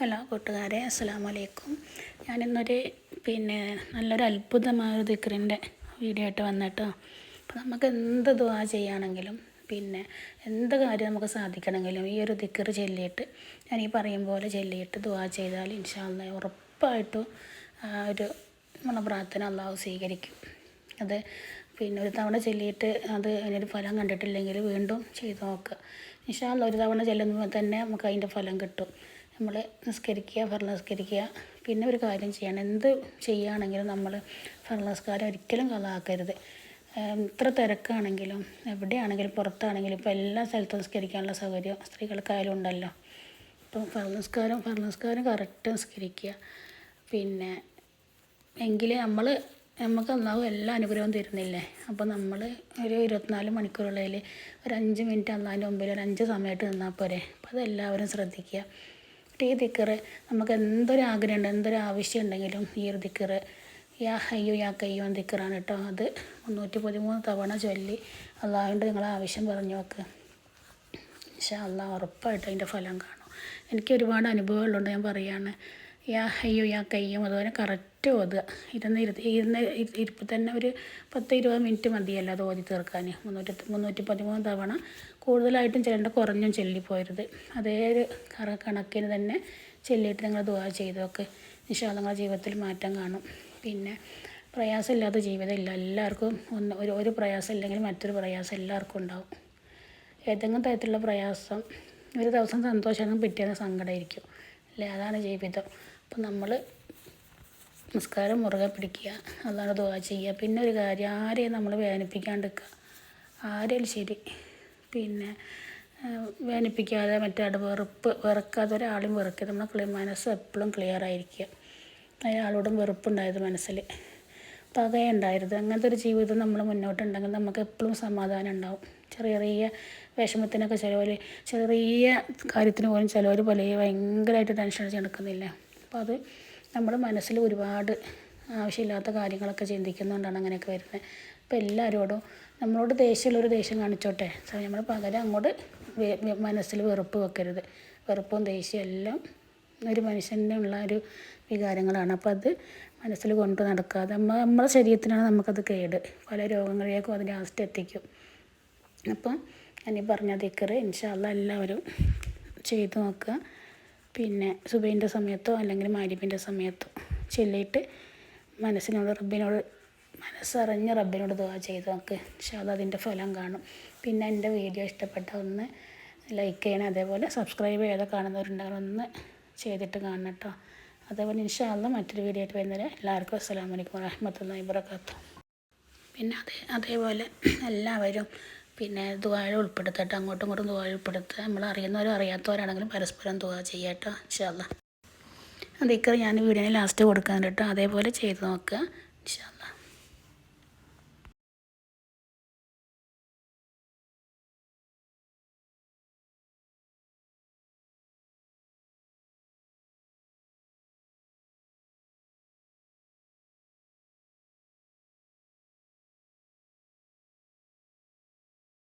Hello കൂട്ടുകാരെ അസ്സാം വലൈക്കും ഞാനിന്നൊരു പിന്നെ നല്ലൊരു അത്ഭുതമായ ദിക്റിന്റെ വീഡിയോ ആയിട്ട് വന്നിട്ടോ. അപ്പോൾ നമുക്ക് എന്ത് ദുവാ ചെയ്യുകയാണെങ്കിലും പിന്നെ എന്ത് കാര്യം നമുക്ക് സാധിക്കണമെങ്കിലും ഈ ഒരു ദിക്കർ ചൊല്ലിയിട്ട് ഞാൻ ഈ പറയും പോലെ ചൊല്ലിയിട്ട് ദുവാ ചെയ്താൽ ഇൻഷാല്ല ഉറപ്പായിട്ടും ആ ഒരു നമ്മുടെ പ്രാർത്ഥന അള്ളാഹു സ്വീകരിക്കും. അത് പിന്നെ ഒരു തവണ ചൊല്ലിയിട്ട് അത് അതിനൊരു ഫലം കണ്ടിട്ടില്ലെങ്കിൽ വീണ്ടും ചെയ്ത് നോക്കുക ഇൻഷാല്ല ഒരു തവണ ചെല്ലുമ്പോൾ തന്നെ നമുക്ക് അതിന്റെ ഫലം കിട്ടും. നമ്മൾ നിസ്കരിക്കുക ഫർ നിസ്കരിക്കുക പിന്നെ ഒരു കാര്യം ചെയ്യണം. എന്ത് ചെയ്യുകയാണെങ്കിലും നമ്മൾ ഫർ നിസ്കാരം ഒരിക്കലും കളാക്കരുത്. എത്ര തിരക്കാണെങ്കിലും എവിടെയാണെങ്കിലും പുറത്താണെങ്കിലും ഇപ്പോൾ എല്ലാ സ്ഥലത്തും നിസ്കരിക്കാനുള്ള സൗകര്യം സ്ത്രീകൾക്കായാലും ഉണ്ടല്ലോ. ഇപ്പം ഫർ നിസ്കാരം ഫർ നിസ്കാരം കറക്റ്റ് നിസ്കരിക്കുക. പിന്നെ എങ്കിൽ നമ്മൾ നമുക്ക് അള്ളാഹു എല്ലാ അനുഗ്രഹവും തരുന്നില്ലേ? അപ്പോൾ നമ്മൾ ഒരു ഇരുപത്തിനാല് മണിക്കൂറുള്ളതിൽ ഒരു അഞ്ച് മിനിറ്റ് അള്ളാഹിന്റെ മുമ്പിൽ ഒരു അഞ്ച് സമയത്ത് നിന്നാൽ പോരെ. അപ്പോൾ അതെല്ലാവരും ശ്രദ്ധിക്കുക. ഈ ദിക്കറ് നമുക്ക് എന്തൊരു ആഗ്രഹമുണ്ട് എന്തൊരു ആവശ്യം ഉണ്ടെങ്കിലും ഈ ഒരു ദിക്കറ്. യാ ഹയ്യോ യാ കയ്യോ എന്ന ദിക്കറാണ് കേട്ടോ അത്. മുന്നൂറ്റി പതിമൂന്ന് തവണ ചൊല്ലി. അള്ളാഹുവിന്റെ നിങ്ങളെ ആവശ്യം പറഞ്ഞു നോക്ക്. പക്ഷേ അള്ളാഹ് ഉറപ്പായിട്ട് അതിന്റെ ഫലം കാണും. എനിക്ക് ഒരുപാട് അനുഭവങ്ങളുണ്ട് ഞാൻ പറയാണ്. യാ അയ്യോ യാ കയ്യും. അതുപോലെ കറക്റ്റ് ഓതുക ഇരുന്ന് ഇരുത്തി ഇരുന്ന് ഇരിപ്പ് തന്നെ ഒരു പത്ത് ഇരുപത് മിനിറ്റ് മതിയല്ലോ അത് ഓതി തീർക്കാൻ മുന്നൂറ്റി മുന്നൂറ്റി പതിമൂന്ന് തവണ കൂടുതലായിട്ടും ചെല്ലേണ്ട കുറഞ്ഞും ചെല്ലിപ്പോയരുത് അതേ ഒരു കറ കണക്കിന് തന്നെ ചെല്ലിയിട്ട് നിങ്ങൾ ദുവാ ചെയ്തൊക്കെ നിശാ നിങ്ങളുടെ ജീവിതത്തിൽ മാറ്റം കാണും. പിന്നെ പ്രയാസമില്ലാത്ത ജീവിതമില്ല. എല്ലാവർക്കും ഒന്ന് ഒരു ഒരു പ്രയാസം ഇല്ലെങ്കിൽ മറ്റൊരു പ്രയാസം എല്ലാവർക്കും ഉണ്ടാവും. ഏതെങ്കിലും തരത്തിലുള്ള പ്രയാസം ഒരു ദിവസം സന്തോഷമാണെങ്കിൽ പിറ്റേന്ന് സങ്കടമായിരിക്കും. അല്ലേ? അതാണ് ജീവിതം. അപ്പം നമ്മൾ നിസ്കാരം മുറുകെ പിടിക്കുക അതാണ് ദുവാ ചെയ്യുക. പിന്നെ ഒരു കാര്യം ആരെയും നമ്മൾ വേദനിപ്പിക്കാണ്ടിരിക്കുക. ആരെയും ശരി പിന്നെ വേദനിപ്പിക്കാതെ മറ്റേ വെറുപ്പ് വെറുക്കാതെ ഒരാളും വിറക്കുക നമ്മുടെ ക്ലിയർ മനസ്സ് എപ്പോഴും ക്ലിയർ ആയിരിക്കുക. അയാളോടും വെറുപ്പുണ്ടായത് മനസ്സിൽ പകയുണ്ടായിരുന്നു അങ്ങനത്തെ ഒരു ജീവിതം നമ്മൾ മുന്നോട്ടുണ്ടെങ്കിൽ നമുക്ക് എപ്പോഴും സമാധാനം ഉണ്ടാവും. ചെറിയ ചെറിയ വിഷമത്തിനൊക്കെ ചിലവർ ചെറിയ കാര്യത്തിന് പോലും ചിലവർ പല ഭയങ്കരമായിട്ട് ടെൻഷൻ അടിച്ച് നടക്കുന്നില്ല. അപ്പോൾ അത് നമ്മുടെ മനസ്സിൽ ഒരുപാട് ആവശ്യമില്ലാത്ത കാര്യങ്ങളൊക്കെ ചിന്തിക്കുന്നതുകൊണ്ടാണ് അങ്ങനെയൊക്കെ വരുന്നത്. അപ്പോൾ എല്ലാവരോടും നമ്മളോട് ദേഷ്യമുള്ളൊരു ദേഷ്യം കാണിച്ചോട്ടെ. നമ്മൾ പകരം അങ്ങോട്ട് മനസ്സിൽ വെറുപ്പ് വെക്കരുത്. വെറുപ്പും ദേഷ്യവും എല്ലാം ഒരു മനുഷ്യന്റെ ഉള്ള ഒരു വികാരങ്ങളാണ്. അപ്പോൾ അത് മനസ്സിൽ കൊണ്ട് നടക്കാതെ നമ്മൾ നമ്മുടെ ശരീരത്തിനാണ് നമുക്കത് കേട്. പല രോഗങ്ങളിലേക്കും അതിന്റെ അവസ്ഥ എത്തിക്കും. അപ്പം അനി പറഞ്ഞ ദിക്കറ് ഇൻഷാല്ല എല്ലാവരും ചെയ്തു നോക്കുക. പിന്നെ സുബൈന്റെ സമയത്തോ അല്ലെങ്കിൽ മാരിപ്പിന്റെ സമയത്തോ ചൊല്ലിയിട്ട് മനസ്സിനോട് റബ്ബിനോട് മനസ്സറിഞ്ഞ് റബ്ബിനോട് ദുവാ ചെയ്ത് നമുക്ക് ഇൻഷാല്ല അതിന്റെ ഫലം കാണും. പിന്നെ എന്റെ വീഡിയോ ഇഷ്ടപ്പെട്ട ഒന്ന് ലൈക്ക് ചെയ്യണം. അതേപോലെ സബ്സ്ക്രൈബ് ചെയ്ത് കാണുന്നവരുണ്ടെങ്കിൽ ഒന്ന് ചെയ്തിട്ട് കാണണം കേട്ടോ അതേപോലെ ഇൻഷാല്ല മറ്റൊരു വീഡിയോ ആയിട്ട് വരുന്നവരെ എല്ലാവർക്കും അസ്സാം വലൈക്കും വരഹമത്തല്ലാ ഇബ്രക്കാത്തു പിന്നെ അതേ അതേപോലെ എല്ലാവരും പിന്നെ ദുവാഴ ഉൾപ്പെടുത്തട്ടെ അങ്ങോട്ടും ഇങ്ങോട്ടും ദുവാഴ ഉൾപ്പെടുത്തുക നമ്മൾ അറിയുന്നവരും അറിയാത്തവരാണെങ്കിലും പരസ്പരം ദുആ ചെയ്യട്ടോ ഇൻഷാല്ല അതിക്കറി ഞാൻ വീഡിയോയിൽ ലാസ്റ്റ് കൊടുക്കാൻ കേട്ടോ. അതേപോലെ ചെയ്ത് നോക്കുക ഇൻഷാല്ല